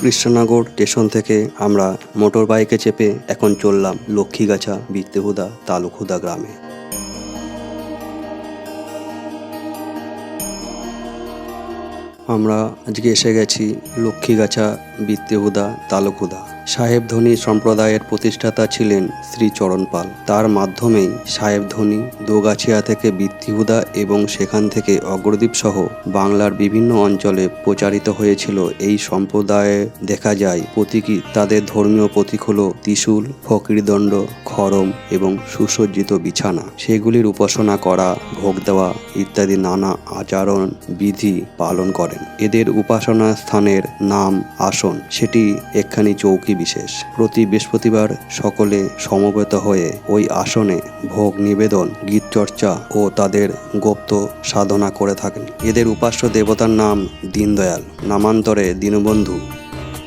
Krishnanagar station থেকে আমরা motor বাইকে চেপে এখন চললাম লক্ষ্মীগাছা বৃত্তিহুদা তালুকহুদা গ্রামে। আমরা আজকে এসে গেছি লক্ষ্মীগাছা বৃত্তিহুদা তালুকহুদা সাহেব ধনী সম্প্রদায়ের প্রতিষ্ঠাতা ছিলেন শ্রী চরণপাল তার মাধ্যমেই সাহেব ধনী, দোগাছিয়া থেকে বৃত্তিহুদা এবং সেখান থেকে অগ্রদ্বীপ সহ বাংলার বিভিন্ন অঞ্চলে প্রচারিত হয়েছিল এই সম্প্রদায়ে। দেখা যায়, প্রতীকী তাদের ধর্মীয় প্রতীক হল ত্রিশূল, ফকিরদণ্ড খরম এবং সুসজ্জিত বিছানা। সেগুলির উপাসনা করা, ভোগ দেওয়া ইত্যাদি নানা আচরণ বিধি পালন করেন। এদের উপাসনা স্থানের নাম আসন। সেটি একখানি চৌকি বিশেষ। প্রতি বৃহস্পতিবার সকলে সমবেত হয়ে ওই আসনে ভোগ নিবেদন গীত চর্চা ও তাদের গুপ্ত সাধনা করে থাকেন। এদের উপাস্য দেবতার নাম দীনদয়াল। নামান্তরে দীনবন্ধু।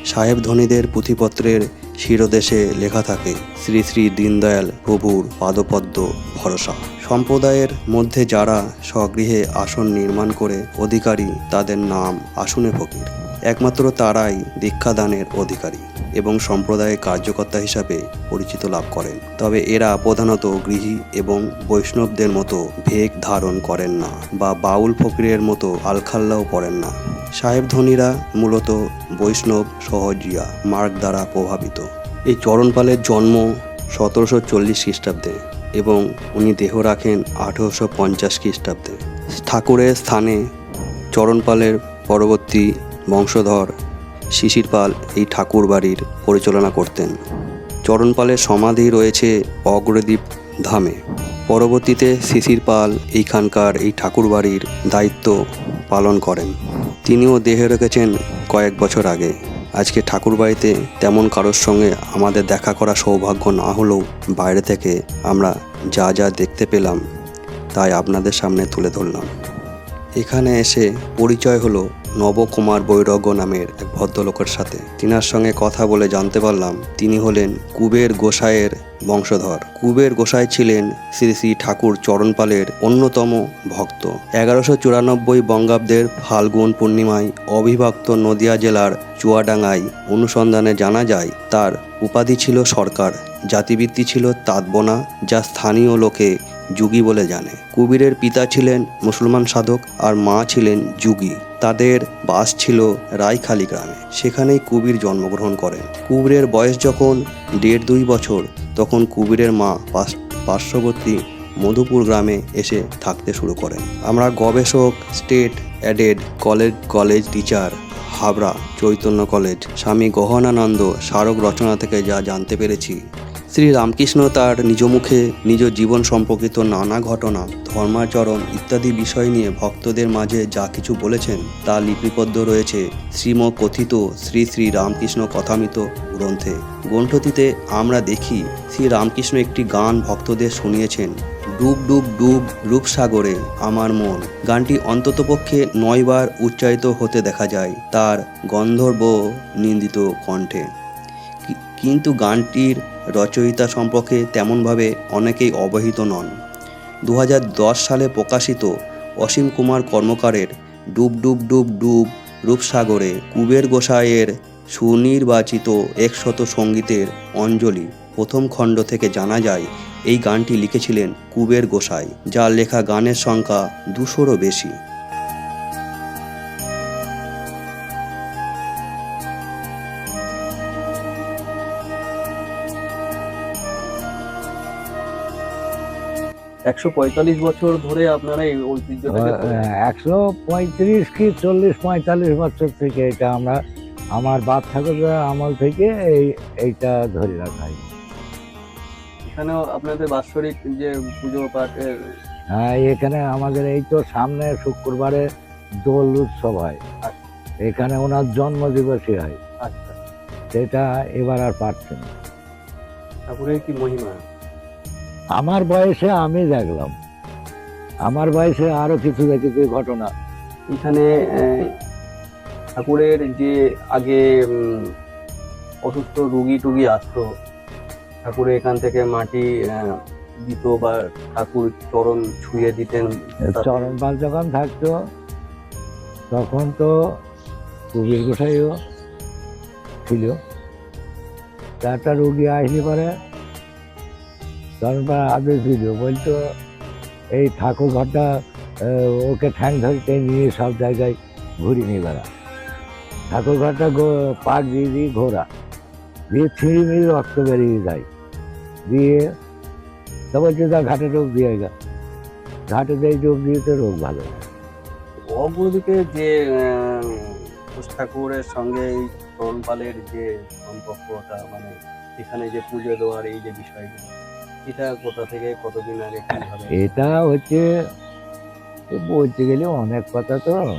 সাহেব ধনীদের পুঁথিপত্রের শিরদেশে লেখা থাকে, শ্রী শ্রী দীনদয়াল প্রভুর পাদপদ্ম ভরসা। সম্প্রদায়ের মধ্যে যারা স্বগৃহে আসন নির্মাণ করে অধিকারী, তাদের নাম আসনে ফকির। একমাত্র তারাই দীক্ষাদানের অধিকারী এবং সম্প্রদায়ের কার্যকর্তা হিসাবে পরিচিত লাভ করেন। তবে এরা প্রধানত গৃহী এবং বৈষ্ণবদের মতো ভেগ ধারণ করেন না বা বাউল ফকিরের মতো আলখাল্লাও পড়েন না। সাহেব ধনীরা মূলত বৈষ্ণব সহজিয়া মার্গ দ্বারা প্রভাবিত। এই চরণপালের জন্ম সতেরোশো চল্লিশ খ্রিস্টাব্দে এবং উনি দেহ রাখেন আঠেরোশো পঞ্চাশ খ্রিস্টাব্দে। ঠাকুরের স্থানে চরণপালের পরবর্তী বংশধর শিশির পাল এই ঠাকুর বাড়ির পরিচালনা করতেন। চরণপালের সমাধি রয়েছে অগ্রদ্বীপ ধামে। পরবর্তীতে শিশির পাল এইখানকার এই ঠাকুর বাড়ির দায়িত্ব পালন করেন। তিনিও দেহে রেখেছেন কয়েক বছর আগে। আজকে ঠাকুর বাড়িতে তেমন কারোর সঙ্গে আমাদের দেখা করা সৌভাগ্য না হলেও বাইরে থেকে আমরা যা যা দেখতে পেলাম, তাই আপনাদের সামনে তুলে ধরলাম। এখানে এসে পরিচয় হলো নবকুমার বৈরাগ্য নামের এক ভদ্রলোকের সাথে। তিনার সঙ্গে কথা বলে জানতে পারলাম, তিনি হলেন কুবের গোসাইয়ের বংশধর। কুবের গোসাই ছিলেন শ্রী শ্রী ঠাকুর চরণপালের অন্যতম ভক্ত। এগারোশো চুরানব্বই বঙ্গাব্দের ফাল্গুন পূর্ণিমায় অবিভক্ত নদিয়া জেলার চুয়াডাঙ্গায় অনুসন্ধানে জানা যায়, তার উপাধি ছিল সরকার। জাতিবৃত্তি ছিল তাঁতবোনা, যা স্থানীয় লোকে যুগী বলে জানে। কুবিরের পিতা ছিলেন মুসলমান সাধক আর মা ছিলেন যুগী। তাদের বাস ছিল রায়খালী গ্রামে। সেখানেই কুবির জন্মগ্রহণ করেন। কুবিরের বয়স যখন দেড় দুই বছর, তখন কুবিরের মা পার্শ্ববর্তী মধুপুর গ্রামে এসে থাকতে শুরু করেন। আমরা গবেষক, state aided college college teacher Habra Chaitanya college, Swami Gahanananda স্মারক রচনা থেকে যা জানতে পেরেছি। শ্রী রামকৃষ্ণ তার নিজ মুখে নিজ জীবন সম্পর্কিত নানা ঘটনা, ধর্মাচরণ ইত্যাদি বিষয় নিয়ে ভক্তদের মাঝে যা কিছু বলেছেন, তা লিপিবদ্ধ রয়েছে শ্রীম কথিত শ্রী শ্রী রামকৃষ্ণ কথামিত গ্রন্থে। গ্রন্থটিতে আমরা দেখি শ্রী রামকৃষ্ণ একটি গান ভক্তদের শুনিয়েছেন, ডুব ডুব ডুব রূপসাগরে আমার মন। গানটি অন্ততপক্ষে নয়বার উচ্চারিত হতে দেখা যায় তার গন্ধর্ব নিন্দিত কণ্ঠে। কিন্তু গানটির রচয়িতা সম্পর্কে তেমনভাবে অনেকেই অবহিত নন। দু হাজার দশ সালে প্রকাশিত অসীম কুমার কর্মকারের ডুব ডুব ডুব ডুব রূপসাগরে কুবের গোসাইয়ের সুনির্বাচিত একশত সঙ্গীতের অঞ্জলি প্রথম খণ্ড থেকে জানা যায়, এই গানটি লিখেছিলেন কুবের গোসাই, যার লেখা গানের সংখ্যা দুশোরও বেশি। একশো পঁয়তাল্লিশ বছর ধরে আপনারা এই ঐতিহ্যটাকে একশো পঁয়ত্রিশ কি চল্লিশ পঁয়তাল্লিশ বছর থেকে এটা আমরা আমার বাপ ঠাকুরের আমল থেকে এই এইটা ধরে রাখা হয়। এখানেও আপনাদের বাৎসরিক যে পুজো পাঠের হ্যাঁ এখানে আমাদের এই তো সামনে শুক্রবারে দোল উৎসব হয়। আচ্ছা। এখানে ওনার জন্মদিবসই হয়। আচ্ছা। সেটা এবার আর পারছে না। ঠাকুরের কি মহিমা? আমার বয়সে আমি দেখলাম। আমার বয়সে আরও কিছু দেখেছি ঘটনা। এখানে ঠাকুরের যে আগে অসুস্থ রুগী টুগী আসতো ঠাকুরে এখান থেকে মাটি দিত বা ঠাকুর চরণ ছুঁয়ে দিতেন। চরণ চরণপাল যখন থাকতো তখন তো কবির গোসাইও ছিল। একটা রুগী আসলে পরে চরণপাড়া আদেশ দিল, বলতো, এই ঠাকুর ঘরটা ওকে ঠ্যাং ধরতে নিয়ে সব জায়গায় ঘুরি নিয়ে বেড়া। ঠাকুর ঘরটা পাক দিয়ে দিয়ে ঘোরা। দিয়ে ছিঁড়ি মিড়ি রক্ত বেরিয়ে যায়। দিয়ে, তা বলছে তা ঘাটে রোগ দিয়ে গা ঘাটে দিয়ে যোগ দিয়ে তো রোগ ভালো অপরদিকে যে ঠাকুরের সঙ্গে এই চরণপালের যে সম্পর্কটা মানে এখানে যে পুজো দেওয়ার এই যে বিষয়টা এটা কোথা থেকে, কতদিন আগে এটা হচ্ছে বলতে গেলে অনেক কথা তো।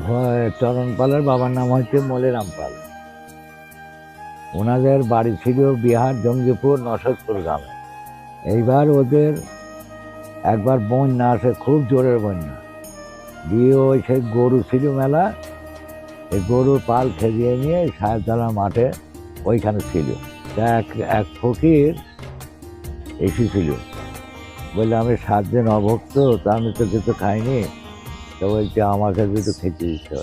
ভয়- চরণপালের বাবার নাম হচ্ছে মলেরাম পাল। ওনাদের বাড়ি ছিল বিহার জঙ্গিপুর নসদপুর গ্রামে। এইবার ওদের একবার বন্যা আসে, খুব জোরের বন্যা। দিয়ে ওই সেই গরু ছিল মেলা এই গরুর পাল খেলিয়ে নিয়ে সাহেবতলা মাঠে ওইখানে ছিল। এক এক ফকির এসেছিল। বললে, আমি সাত দিন অভক্ত, তা আমি তো কিছু খাইনি। তো বলছে, আমাকে যদি খেতে দিতে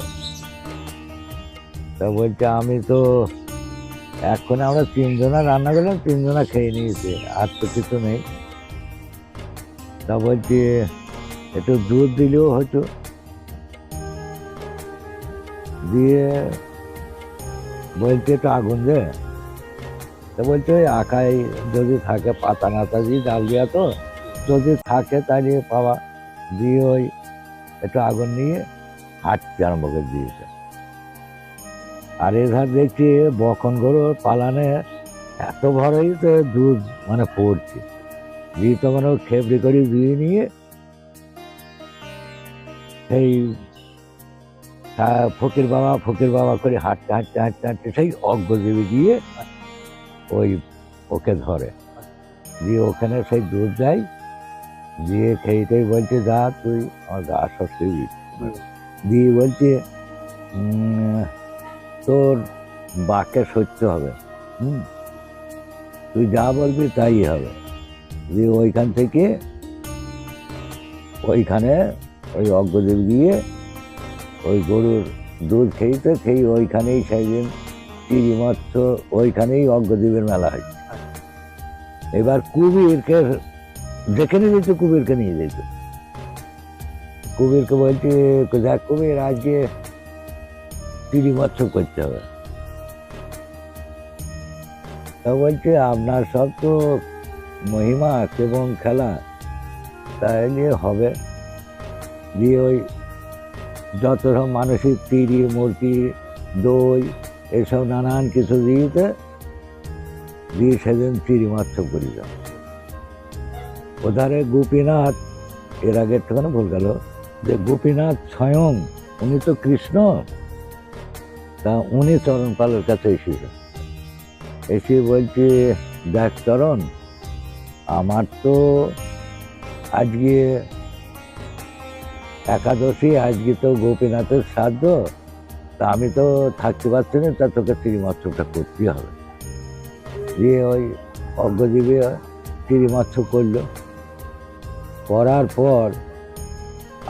তা বলছে, আমি তো এক্ষণে আমরা তিনজনা রান্না করলাম, তিনজনা খেয়ে নিয়েছি, আর তো কিছু নেই। তা বলছে, একটু দুধ দিলেও হয়তো দিয়ে বলছে, একটু আগুন দে। তা বলছে, ওই আঁকায় যদি থাকে পাতা নাতা দিয়ে ডাল দেওয়া তো, যদি থাকে তাহলে পাওয়া দিয়ে ওই একটু আগুন নিয়ে হাঁটতে আরম্ভ করে দিয়েছে। আর এধার দেখছি বকন গরু পালানে এত ভরই তো দুধ মানে পড়ছে দিয়ে তখন ও খেবড়ি করে দিয়ে নিয়ে সেই ফকির বাবা ফকির বাবা করে হাঁটতে হাঁটতে হাঁটতে হাঁটতে সেই অজ্ঞদেবী দিয়ে ওই ওকে ধরে। দিয়ে ওখানে সেই দুধ দেয়। দিয়ে খেয়েতেই বলছে, যা তুই আমার গা দিয়ে বলছে তোর বাক্যে সত্য হবে। হুম? তুই যা বলবি তাই হবে। দিয়ে ওইখান থেকে ওইখানে ওই অজ্ঞদেব গিয়ে ওই গরুর দুধ খেয়েছে। খেয়ে ওইখানেই সেদিন চিড়ি ওইখানেই অজ্ঞদেবের মেলা হয়। এবার কুবিরকে দেখে নিয়ে যেত কুবিরকে নিয়ে যেত। কুবিরকে বলছে, দেখ কুবির, আজকে চিড়ি মৎস্য করতে হবে। তা বলছে, আপনার সব তো মহিমা এবং খেলা তাইলে হবে। দিয়ে ওই যত সব মানসিক তিরি, মূর্তি, দই এসব নানান কিছু দিয়েছে, দিয়ে সেদিন চিড়ি করি যাও ওধারে গোপীনাথ, এর আগে একটুখানি ভুল গেল, যে গোপীনাথ স্বয়ং, উনি তো কৃষ্ণ, তা উনি চরণ পালের কাছে এসেছেন এসে বলছে, দেখ চরণ, আমার তো আজকে একাদশী, আজকে তো গোপীনাথের শ্রাদ্ধ তা আমি তো থাকতে পারছি না, তা তোকে শ্রীমৎসবটা করতেই হবে। দিয়ে ওই অজ্ঞজীবী শ্রীমৎস্য করল। করার পর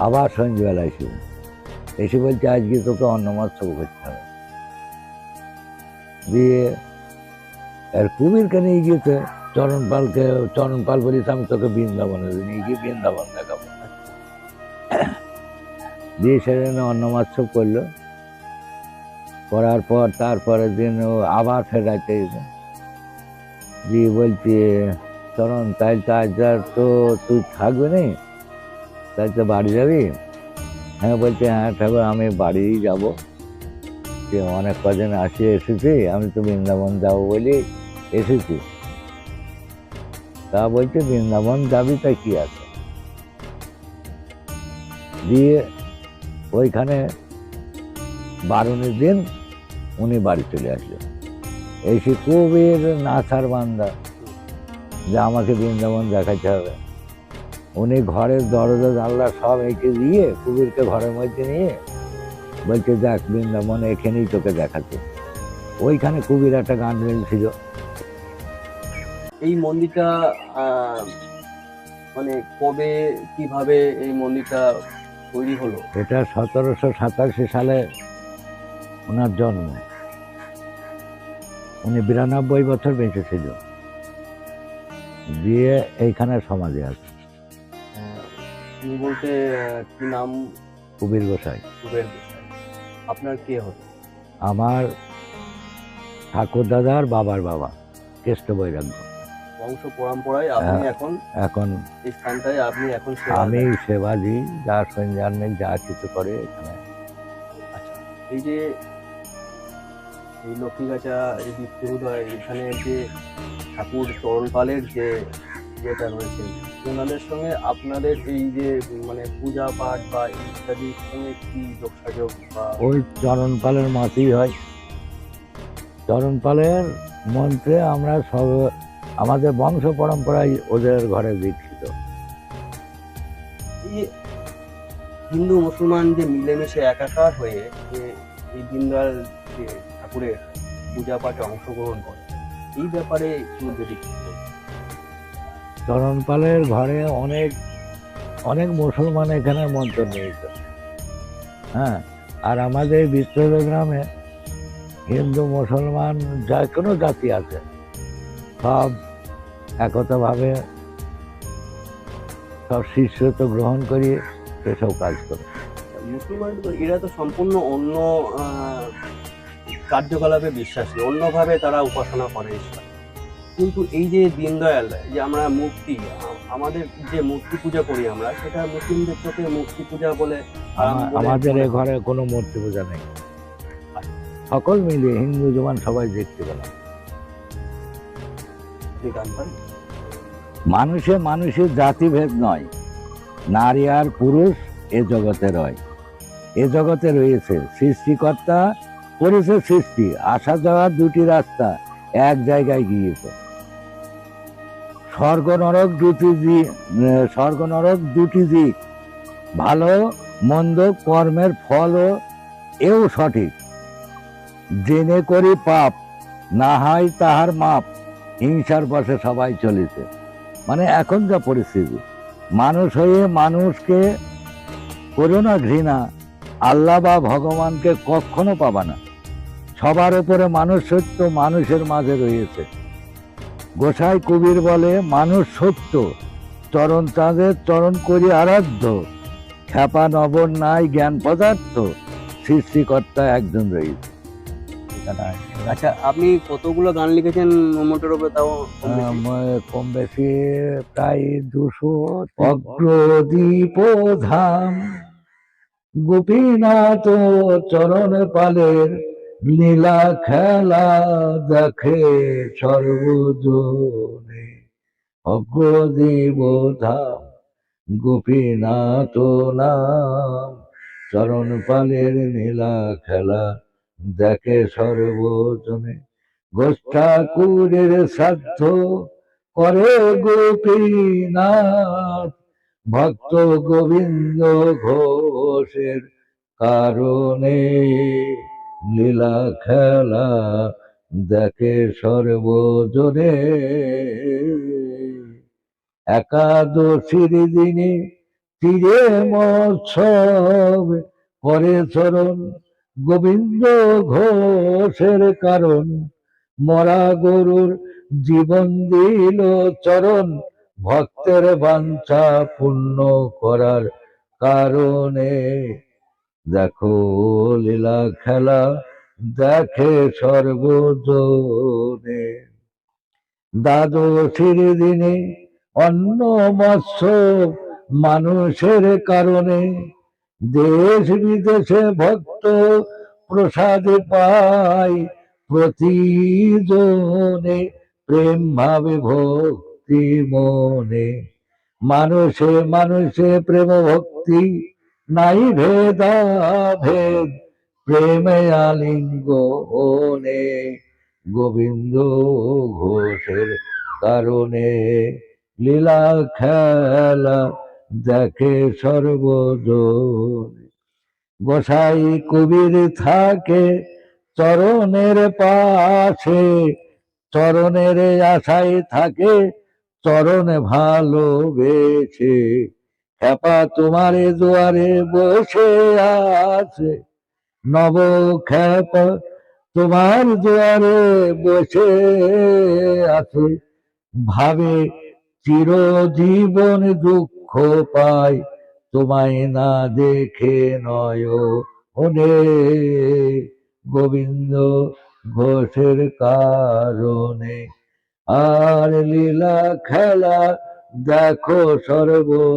আবার সন্ধ্যেবেলা এসে এসে বলছে, আজকে তোকে অন্নমৎসব করতে হবে। দিয়ে আর কুমিরকে নিয়ে গিয়েছে চরণপালকে চরণপাল বলিস, আমি তোকে বৃন্দাবনে নিয়ে গিয়ে বৃন্দাবন দেখাবো। দিয়ে সেদিন অন্নমৎসব করল। করার পর তারপরের দিন ও আবার ফেরাইতে দিয়ে বলছে, চরণ তাই তো আজ তো তুই থাকবে নি? তাই তো বাড়ি যাবি? হ্যাঁ বলছি হ্যাঁ ঠাকুর আমি বাড়িই যাব। যে অনেক কদিন আসি, এসেছি, আমি তো বৃন্দাবন যাব বলি, এসেছি। তা বলছে, বৃন্দাবন যাবি তা কি আছে? দিয়ে ওইখানে বারুণের দিন উনি বাড়ি চলে আসলেন। এসে খুবের নাচার বান্দা যে আমাকে বৃন্দাবন দেখাতে হবে। উনি ঘরের দরজা জানলা সব এঁকে দিয়ে কবিরকে ঘরের মধ্যে নিয়ে বলছে দেখ বৃন্দাবন এখানেই তোকে দেখাচ্ছে ওইখানে কবির একটা গান মিলছিল এই মন্দিরটা মানে কবে কীভাবে এই মন্দিরটা তৈরি হলো? এটা সতেরোশো সাতাশি সালে ওনার জন্ম। উনি বিরানব্বই বছর বেঁচে ছিল দিয়ে এইখানে সমাজে আছে তিনি বলতে কি নাম? কবির গোসাই। কুবের গোসাই। আপনার কে হতো? আমার ঠাকুর দাদার বাবার বাবা কেষ্ট বৈরাগ্য। বংশ পরম্পরায় আপনি হ্যাঁ। এখন এখন এই স্থানটায় আপনি এখন সেবা আমি দেন। সেবাজি যা সঞ্জানে যা কিছু করে এখানে। আচ্ছা এই যে এই লক্ষ্মী লক্ষ্মীগাছা এই হয় এখানে যে ঠাকুর চরণপালের যে যেটা রয়েছে ওনাদের সঙ্গে আপনাদের এই যে মানে পূজা পাঠ বা ইত্যাদির সঙ্গে কি যোগসাযোগ বা ওই চরণপালের মতই হয়। চরণপালের মন্ত্রে আমরা সব আমাদের বংশ পরম্পরায় ওদের ঘরে দীক্ষিত। হিন্দু মুসলমান যে মিলেমিশে একাকার হয়ে যে এই দিনদয়াল যে ঠাকুরের পূজা পাঠে অংশগ্রহণ করে। এই ব্যাপারে যদি চরণপালের ঘরে অনেক অনেক মুসলমান এখানে মন্ত্র নিয়েছে। হ্যাঁ আর আমাদের বিশ্বদ গ্রামে হিন্দু মুসলমান যা কোনো জাতি আছে সব একতাভাবে সব শিষ্যত্ব গ্রহণ করিয়ে সেসব কাজ করে। মুসলমান এরা তো সম্পূর্ণ অন্য কার্যকলাপে বিশ্বাসী অন্যভাবে তারা উপাসনা করে ঈশ্বর। কিন্তু এই যে দীনদয়াল যে আমরা মূর্তি আমাদের যে মূর্তি পূজা করি আমরা সেটা মুসলিমদের চোখে মূর্তি পূজা বলে আমাদের ঘরে কোনো মূর্তি পূজা নেই। সকল মিলে হিন্দু জমান সবাই দেখতে পেলাম? মানুষে মানুষের জাতিভেদ নয়। নারী আর পুরুষ এ জগতে রয়। এ জগতে রয়েছে সৃষ্টিকর্তা করেছে সৃষ্টি, আসা যাওয়ার দুটি রাস্তা এক জায়গায় গিয়েছে। স্বর্গ নরক দুটি দিক স্বর্গ নরক দুটি দিক ভালো, মন্দ, কর্মের ফলও এও সঠিক। জেনে করি পাপ, না হয় তাহার মাপ, হিংসার বসে সবাই চলেছে। মানে এখন যা পরিস্থিতি, মানুষ হয়ে মানুষকে করো না ঘৃণা, আল্লাহ বা ভগবানকে কখনো পাবা না। সবার উপরে মানুষ সত্য মানুষের মাঝে রয়েছে। গোসাই কবির বলে মানুষ সত্য চরণ তাদের চরণ করি আরাধ্য খ্যাপা নবর নাই জ্ঞান পদার্থ সৃষ্টিকর্তা একজন রয়েছে। আচ্ছা আপনি কতগুলো গান লিখেছেন মোটের উপরে তাও কম বেশি? প্রায় দুশো অগ্রদীপ ধাম। গোপীনাথ চরণ পালের লীলা খেলা দেখে সর্বজনে অগ্রদীপ ধাম, গোপীনাথ নাম, চরণ পালের নীলা খেলা দেখে সর্বজনে। গোষ্ঠাকুরের শ্রাদ্ধ করে গোপীনাথ, ভক্ত গোবিন্দ ঘোষের কারণে লীলা খেলা দেখে সর্বজনে একাদশীর দিনে তীরে মৎসব পরে চরণ, গোবিন্দ ঘোষের কারণ, মরা গরুর জীবন দিল চরণ, ভক্তের বাঞ্ছা পূর্ণ করার কারণে। দেখো লীলা খেলা দেখে সর্বজনে। দ্বাদশীর দিনে অন্ন মৎস্য মানুষের কারণে দেশ বিদেশে ভক্ত প্রসাদ পায় প্রতিজনে প্রেম ভাবে ভক্তি মনে। মানুষে মানুষে প্রেম ভক্তি নাই ভেদা ভেদ প্রেমে আলিঙ্গনে গোবিন্দ ঘোষের কারণে লীলা খেলা দেখে সর্বজন। গোসাই কবির থাকে চরণের পাশে, চরণের আশায় থাকে চরণে ভালোবেসে। খেপা তোমারে দুয়ারে বসে আছে। নব খেপা তোমার দুয়ারে বসে আছে। ভাবে চিরজীবন দুঃখ পায় তোমায় না দেখে নয় ওনে গোবিন্দ ঘোষের কারণে আর লীলা খেলা দেখো সর্বজনে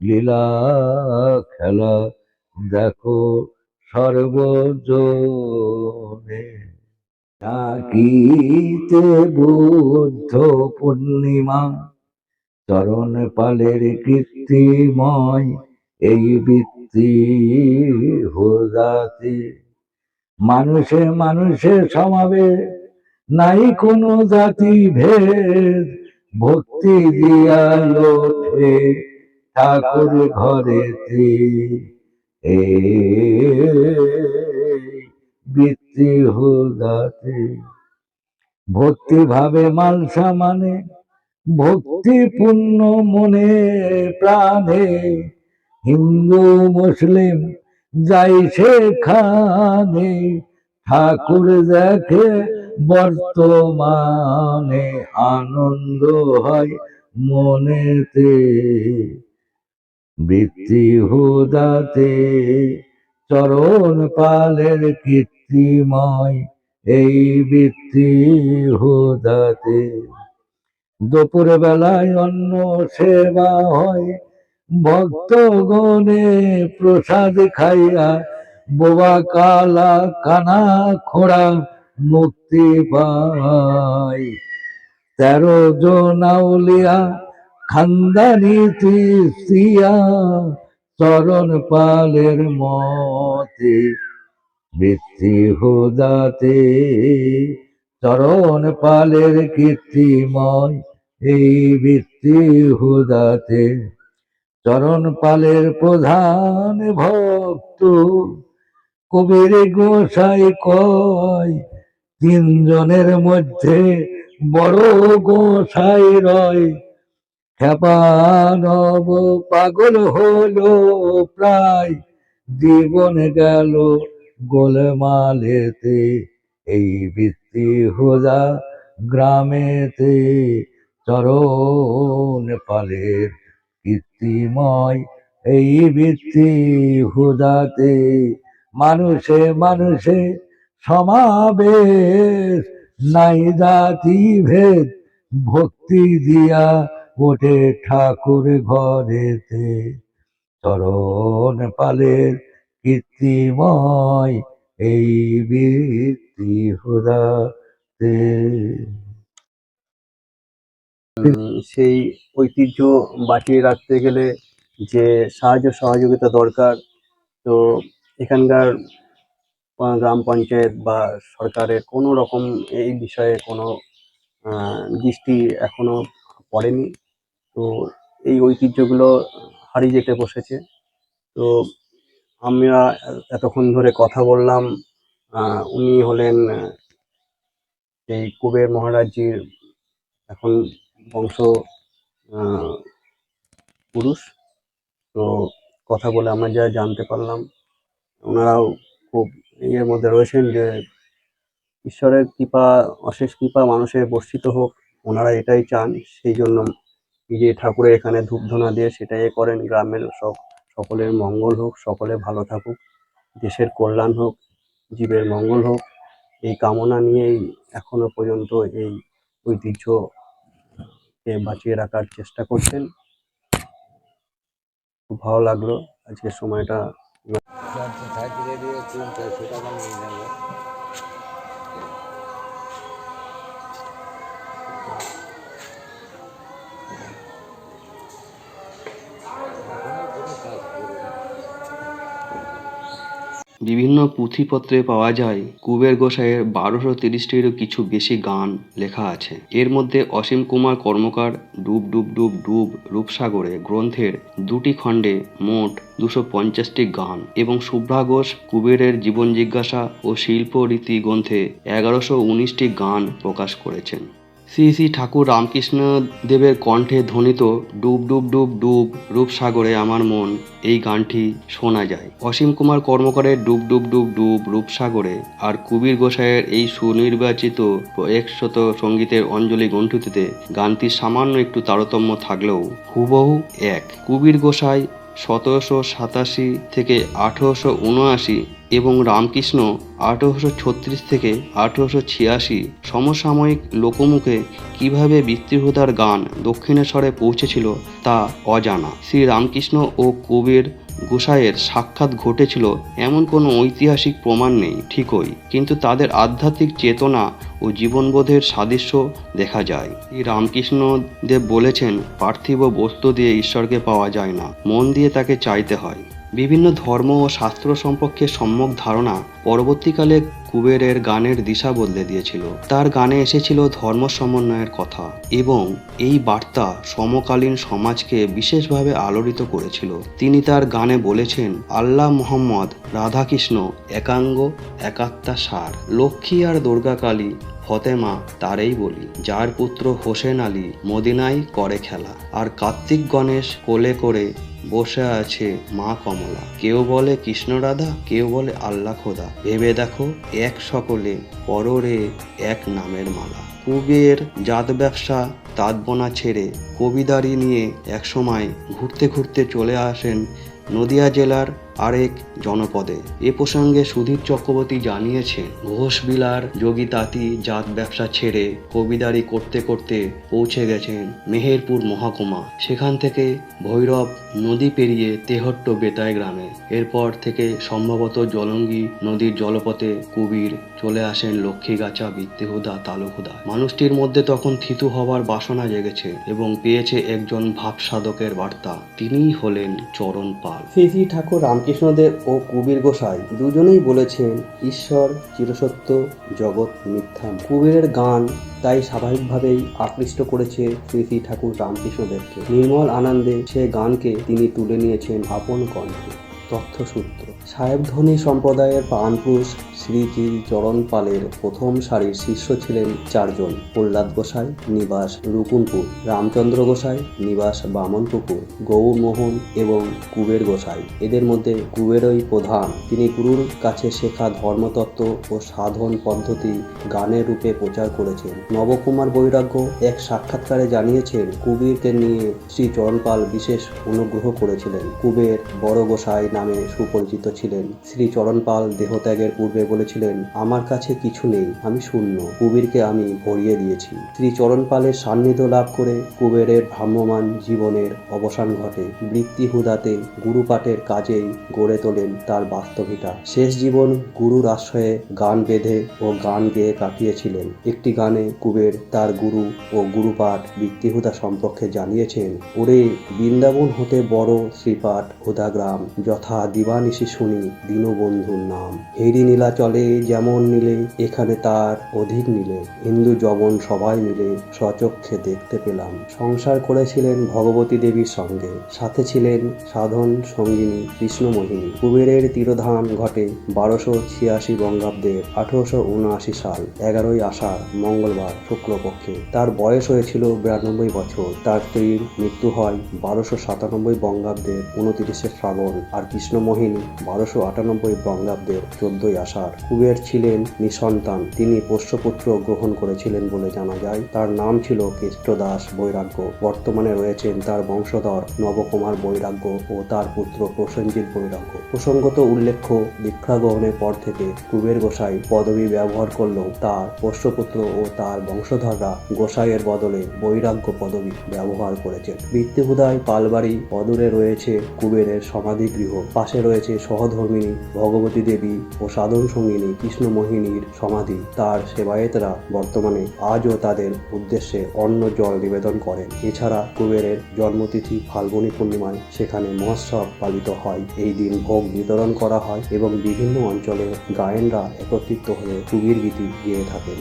লীলা খেলা। দেখো সর্বজনে ডাকিতে বুদ্ধ পূর্ণিমা। চরণ পালের কীর্তিময় এই বৃত্তি হোদাতে। মানুষে মানুষে সমাবে নাই কোনো জাতি ভেদ। ভক্তি দিয়া লোঠে ঠাকুর ঘরেতে। এ বৃত্তি হোদাতে। ভক্তি ভাবে মালসা মানে ভক্তি পূর্ণ মনে প্রাণে। হিন্দু, মুসলিম যাই সেখানে, ঠাকুর দেখে বর্তমানে আনন্দ হয় মনেতে। বৃত্তি হুদাতে চরণ পালের কীর্তিময় এই বৃত্তি হুদাতে। দুপুর বেলায় অন্ন সেবা হয়, ভক্তগণে প্রসাদ খাইয়া বোবা কালা কানা খোড়া মুক্তি পায় তেরো জনাউলিয়া খানদানি তৃতীয়া চরণ পালের মতে বৃত্তি হোদাতে চরণ পালের কীর্তিময় এই বৃত্তি হুদাতে চরণ পালের প্রধান ভক্ত কবির গোসাই কয় তিনজনের মধ্যে বড় গোসাই রয়। খেপানব পাগল হলো প্রায়। জীবন গেল গোলমালেতে, এই বৃত্তি হোজা গ্রামেতে। চরণ পালের কীর্তিময় এই বৃত্তি হুদাতে মানুষে মানুষে সমাবেশ। নাই জাতি ভেদ, ভক্তি দিয়া ওঠে ঠাকুর ঘরেতে। চরণ পালের কীর্তিময় এই বৃত্তি হুদাতে। সেই ঐতিহ্য বাঁচিয়ে রাখতে গেলে যে সাহায্য সহযোগিতা দরকার, তো এখানকার গ্রাম পঞ্চায়েত বা সরকারের কোনো রকম এই বিষয়ে কোনো দৃষ্টি এখনও পড়েনি। তো এই ঐতিহ্যগুলো হারিয়ে যেতে বসেছে। তো আমরা এতক্ষণ ধরে কথা বললাম উনি হলেন এই কুবের মহারাজজির এখন বংশ পুরুষ। তো কথা বলে আমরা যা জানতে পারলাম, ওনারাও খুব ইয়ের মধ্যে রয়েছেন যে ঈশ্বরের কৃপা, অশেষ কৃপা মানুষের বর্ষিত হোক, ওনারা এটাই চান, সেই জন্য যে ঠাকুরের এখানে ধূপধনা দিয়ে সেটাই করেন, গ্রামের সব, সকলের মঙ্গল হোক, সকলে ভালো থাকুক, দেশের কল্যাণ হোক, জীবের মঙ্গল হোক, এই কামনা নিয়েই এখনও পর্যন্ত এই ঐতিহ্যকে বাঁচিয়ে রাখার চেষ্টা করছেন। খুব ভালো লাগল আজকের সময়টা 有像种菜之类的只能在水稻上面一点点 বিভিন্ন পুঁথিপত্রে পাওয়া যায় কুবের গোসাইয়ের বারোশো তিরিশটিরও কিছু বেশি গান লেখা আছে। এর মধ্যে অসীম কুমার কর্মকার, ডুব ডুব ডুব ডুব রূপসাগরে গ্রন্থের দুটি খণ্ডে মোট দুশো পঞ্চাশটি গান এবং শুভ্রা ঘোষ কুবেরের জীবন জিজ্ঞাসা ও শিল্প রীতি গ্রন্থে এগারোশো উনিশটি গান প্রকাশ করেছেন। শ্রী শ্রী ঠাকুর রামকৃষ্ণ দেবের কণ্ঠে ধ্বনিত ডুব ডুব ডুব ডুব রূপসাগরে আমার মন, এই গানটি শোনা যায়। অসীম কুমার কর্মকারের ডুব ডুব ডুব ডুব রূপসাগরে আর কুবির গোসাইয়ের এই সুনির্বাচিত একশত সঙ্গীতের অঞ্জলি গ্রন্থিতে গানটির সামান্য একটু তারতম্য থাকলেও হুবহু এক। কুবির গোসাই সতেরোশো সাতাশি থেকে আঠেরোশো উনআশি এবং রামকৃষ্ণ আঠেরোশো ছত্রিশ থেকে আঠেরোশো ছিয়াশি সমসাময়িক লোকমুখে কীভাবে বৃত্তিহুদার গান দক্ষিণেশ্বরে পৌঁছেছিল তা অজানা। শ্রী রামকৃষ্ণ ও কবির গোসাইয়ের সাক্ষাৎ ঘটেছিল এমন কোনো ঐতিহাসিক প্রমাণ নেই, ঠিকই। কিন্তু তাদের আধ্যাত্মিক চেতনা ও জীবনবোধের সাদৃশ্য দেখা যায়। এই রামকৃষ্ণ দেব বলেছেন, পার্থিব বস্তু দিয়ে ঈশ্বরকে পাওয়া যায় না, মন দিয়ে তাকে চাইতে হয়। বিভিন্ন ধর্ম ও শাস্ত্র সম্পর্কে সম্যক ধারণা পরবর্তীকালে কুবেরের গানের দিশা বদলে দিয়েছিল। তার গানে এসেছিল ধর্ম সমন্বয়ের কথা এবং এই বার্তা সমকালীন সমাজকে বিশেষভাবে আলোড়িত করেছিল। তিনি তার গানে বলেছেন, আল্লাহ মোহাম্মদ, রাধাকৃষ্ণ, একাঙ্গ একাত্মা সার লক্ষ্মী আর দুর্গা কালী ফতেমা তারেই বলি। যার পুত্র হোসেন আলী মদিনায় করে খেলা। আর কার্তিক গণেশ কোলে করে বসে আছে মা কমলা। কেউ বলে কৃষ্ণ রাধা, কেউ বলে আল্লাহ খোদা। ভেবে দেখো, এক সকলে পররে এক নামের মালা। কুবের জাত ব্যবসা তাঁতবোনা ছেড়ে কবিদারি নিয়ে একসময় ঘুরতে ঘুরতে চলে আসেন নদিয়া জেলার আরেক জনপদে। এ প্রসঙ্গে সুধীর চক্রবর্তী জানিয়েছেন ঘোষবিলার যোগী তাঁতি জাত ব্যবসা ছেড়ে কবিদারি করতে করতে পৌঁছে গেছেন মেহেরপুর মহকুমা। সেখান থেকে ভৈরব নদী পেরিয়ে তেহট্ট বেতায় গ্রামে। এরপর থেকে সম্ভবত জলঙ্গি নদীর জলপথে কুবির চলে আসেন লক্ষ্মীগাছা বৃত্তিহুদা তালুহুদা মানুষটির মধ্যে তখন থিতু হবার বাসনা জেগেছে এবং পেয়েছে একজন ভাবসাধকের বার্তা। তিনিই হলেন চরণ পাল। ঠাকুর রামকৃষ্ণদেব ও কুবীর গোসাই দুজনেই বলেছেন, ঈশ্বর চিরসত্য, জগৎ মিথ্যা। কুবীরের গান তাই স্বাভাবিকভাবেই আকৃষ্ট করেছে শ্রী শ্রী ঠাকুর রামকৃষ্ণদেবকে। নির্মল আনন্দে সে গানকে তিনি তুলে নিয়েছেন আপন কণ্ঠে। তথ্যসূত্র। সাহেবধ্বনি সম্প্রদায়ের প্রাণপুরুষ শ্রী শ্রী চরণ পালের প্রথম সারির শিষ্য ছিলেন চারজন। প্রহ্লাদ গোসাই, নিবাস রুকুনপুর, রামচন্দ্র গোসাই, নিবাস বামনপুকুর, গৌরমোহন এবং কুবের গোসাই। এদের মধ্যে কুবেরই প্রধান। তিনি গুরুর কাছে শেখা ধর্মতত্ত্ব ও সাধন পদ্ধতি গানের রূপে প্রচার করেছেন। নবকুমার বৈরাগ্য এক সাক্ষাৎকারে জানিয়েছেন, কুবিরকে নিয়ে শ্রী চরণপাল বিশেষ অনুগ্রহ করেছিলেন। কুবের বড় গোসাই নামে সুপরিচিত ছিলেন শ্রী চরণপাল দেহত্যাগের পূর্বে বলেছিলেন, আমার কাছে কিছু নেই, আমি শূন্য, কুবীরকে আমি ভরিয়ে দিয়েছি। শ্রী চরণপালের সান্নিধ্য লাভ করে কুবেরের ভ্রাম্যমান জীবনের অবসান ঘটে। বৃত্তি হুদাতে গুরুপাঠের কাজেই গড়ে তোলেন তার বাস্তবিতা। শেষ জীবন গুরুর আশ্রয়ে গান বেঁধে ও গান গেয়ে কাটিয়েছিলেন। একটি গানে কুবের তার গুরু ও গুরুপাঠ বৃত্তিহুদা সম্পর্কে জানিয়েছেন, ওরে বৃন্দাবন হতে বড় শ্রীপাঠ হুদাগ্রাম যথা দিবানিশি শুনি দীনবন্ধুর নাম। হেরি নীলা চলে যেমন নিলে, এখানে তার অধিক নিলে। হিন্দু জবন সবাই মিলে সচক্ষে দেখতে পেলাম। সংসার করেছিলেন ভগবতী দেবীর সঙ্গে। সাথে ছিলেন সাধন সঙ্গিনী কৃষ্ণমোহিনী। কুবেরের তিরোধান ঘটে বারোশো ছিয়াশি বঙ্গাব্দের আঠারোশো উনআশি সাল, এগারোই আষাঢ়, মঙ্গলবার, শুক্লপক্ষে। তার বয়স হয়েছিল বিরানব্বই বছর। তার স্ত্রীর মৃত্যু হয় বারোশো সাতানব্বই বঙ্গাব্দের উনতিরিশে শ্রাবণ। আর কৃষ্ণমোহিনী বারোশো আটানব্বই বঙ্গাব্দের চোদ্দই আষাঢ়। কুবের ছিলেন নিঃসন্তান। তিনি পোষ্যপুত্র গ্রহণ করেছিলেন বলে জানা যায়। তার নাম ছিল কেষ্টদাস বৈরাগ্য। বর্তমানে রয়েছেন তার বংশধর নবকুমার বৈরাগ্য ও তার পুত্র প্রসেনজিৎ বৈরাগ্য। প্রসঙ্গত উল্লেখ্য দীক্ষা গ্রহণের পর থেকে কুবের গোসাই পদবি ব্যবহার করলেও তার পোষ্যপুত্র ও তার বংশধররা গোসাইয়ের বদলে বৈরাগ্য পদবি ব্যবহার করেছেন। বৃত্তিহুদায় পালবাড়ি অদূরে রয়েছে কুবেরের সমাধিগৃহ। পাশে রয়েছে সহধর্মিনী, ভগবতী দেবী ও সাধন সঙ্গিনী কৃষ্ণমোহিনীর সমাধি তার সেবায়েতরা বর্তমানে আজও তাদের উদ্দেশ্যে অন্ন জল নিবেদন করেন। এছাড়া কুবেরের জন্মতিথি ফাল্গুনী পূর্ণিমায় সেখানে মহোৎসব পালিত হয়। এই দিন ভোগ বিতরণ করা হয় এবং বিভিন্ন অঞ্চলে গায়েনরা একত্রিত হয়ে কুবির গীতি গেয়ে থাকেন।